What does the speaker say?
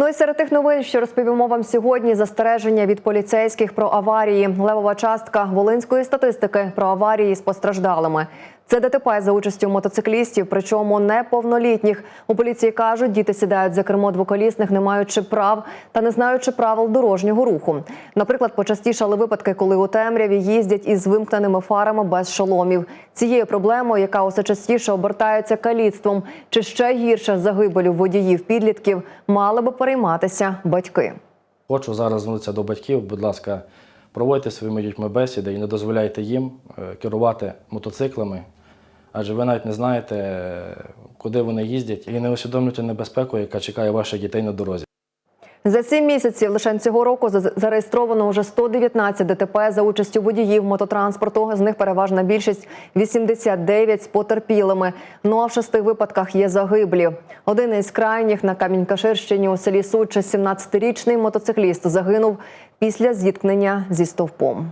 Ну і серед тих новин, що розповімо вам сьогодні, застереження від поліцейських про аварії. Левова частка волинської статистики про аварії з постраждалими. Це ДТП за участю мотоциклістів, причому неповнолітніх. У поліції кажуть, діти сідають за кермо двоколісних, не маючи прав та не знаючи правил дорожнього руху. Наприклад, почастішали випадки, коли у темряві їздять із вимкненими фарами без шоломів. Цією проблемою, яка усе частіше обертається каліцтвом, чи ще гірше загибелю водіїв підлітків, мали би перейматися батьки. Хочу зараз звернутися до батьків. Будь ласка, проводьте своїми дітьми бесіди і не дозволяйте їм е, керувати мотоциклами, адже ви навіть не знаєте, куди вони їздять, і не усвідомлюєте небезпеку, яка чекає ваших дітей на дорозі. За сім місяців лише цього року за- зареєстровано вже 119 ДТП за участю водіїв мототранспорту. З них переважна більшість 89 з потерпілими. Ну а в шести випадках є загиблі. Один із крайніх на Камінь-Каширщині у селі Суча 17-річний мотоцикліст загинув після зіткнення зі стовпом.